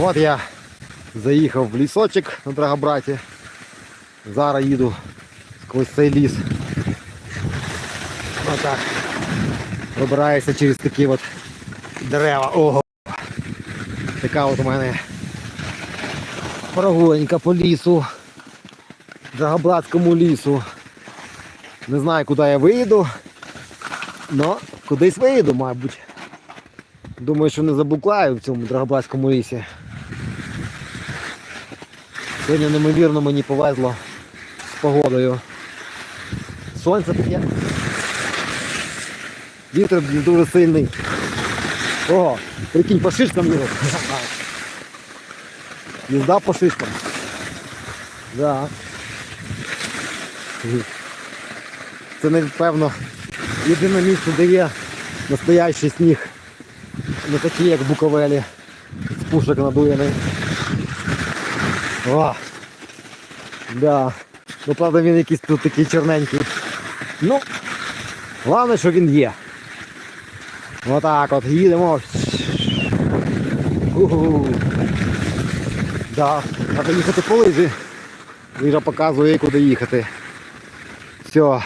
От я заїхав в лісочок на Драгобраті. Зараз їду сквозь цей ліс. Отак. Вибираюся через такі от дерева. Ого. Така от у мене прогулянька по лісу. Драгобратському лісу. Не знаю, куди я виїду. але кудись виїду, мабуть. Думаю, що не заблукаю в цьому Драгобратському лісі. Сьогодні неймовірно мені повезло з погодою. Сонце таке. Вітер дуже сильний. Ого, прикинь, по шишкам його. Їзда по шишкам. Да. Це, напевно, єдине місце, де є настоящий сніг. Не такі, як в Буковелі. З пушок надуєний. О! Да. Ну, правда, він якийсь тут такий чорненький. Ну, головне, що він є. Отак от їдемо. Угу. Да. Треба їхати по лижі. Лижа показує, куди їхати. Все.